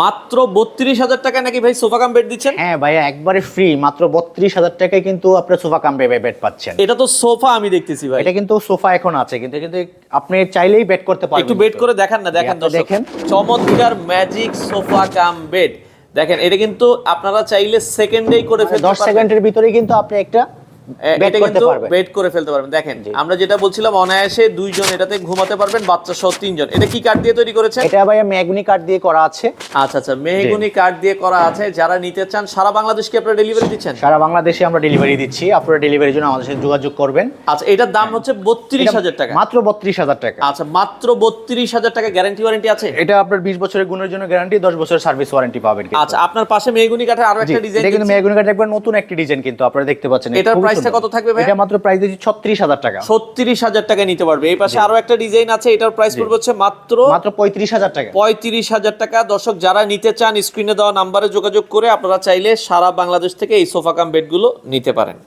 মাত্র বত্রিশ হাজার টাকা নাকি ভাই সোফা কাম বেড দিচ্ছেন? হ্যাঁ ভাইয়া একবারে ফ্রি মাত্র বত্রিশ হাজার টাকায় কিন্তু আপনার সোফা কাম বেড পাচ্ছেন। এটা তো সোফা আমি দেখতেছি ভাই। এটা কিন্তু সোফা এখন আছে কিন্তু কিন্তু আপনি চাইলেই বেড করতে পারবেন একটু বেড করে দেখান না দেখেন দেখেন। চমৎকার ম্যাজিক সোফা কাম বেড দেখেন এটা কিন্তু আপনারা চাইলে সেকেন্ডেই করে ফেলতে দশ। সেকেন্ডের ভিতরেই কিন্তু আপনি একটা এটা কিন্তু বেড করে ফেলতে পারবেন। দেখেন আমরা যেটা বলছিলাম অনায়াসে দুইজন এটাতে ঘুমাতে পারবেন বাচ্চা সহ তিনজন। এটা কি কাঠ দিয়ে তৈরি করেছেন? এটা কাঠ দিয়ে করা আছে। আচ্ছা আচ্ছা মেহগুনি কাঠ দিয়ে করা আছে। যারা নিতে চান সারা বাংলাদেশ কি আপনারা ডেলিভারি দিচ্ছেন? সারা বাংলাদেশে আমরা ডেলিভারি দিচ্ছি। আপনারা ডেলিভারির জন্য আমাদের সাথে যোগাযোগ করবেন। আচ্ছা এটার দাম হচ্ছে বত্রিশ হাজার টাকা। মাত্র বত্রিশ হাজার টাকা। আচ্ছা মাত্র বত্রিশ হাজার টাকা গ্যারান্টি ওয়ারেন্টি আছে? এটা আপনার বিশ বছরের গুণের জন্য গ্যারান্টি দশ বছরের সার্ভিস ওয়ারেন্টি পাবেন আচ্ছা আপনার পাশে মেহগুনি কাঠের আরও একটা ডিজাইন এটা কিন্তু ম্যাগনি কাঠ একবার নতুন একটি ডিজাইন কিন্তু আপনারা দেখতে পাচ্ছেন। এটার খুবই প্রাইসটা কত থাকবে ভাই? এটা মাত্র প্রাইস দিচ্ছি ছত্রিশ হাজার টাকা। ছত্রিশ হাজার টাকায় নিতে পারবে। এই পাশে আরও একটা ডিজাইন আছে এটার প্রাইস পড়বে হচ্ছে মাত্র মাত্র পঁয়ত্রিশ হাজার টাকা। পঁয়ত্রিশ হাজার টাকা। দর্শক যারা নিতে চান স্ক্রিনে দেওয়া নাম্বারে যোগাযোগ করে আপনারা চাইলে সারা বাংলাদেশ থেকে এই সোফা কাম বেডগুলো নিতে পারেন।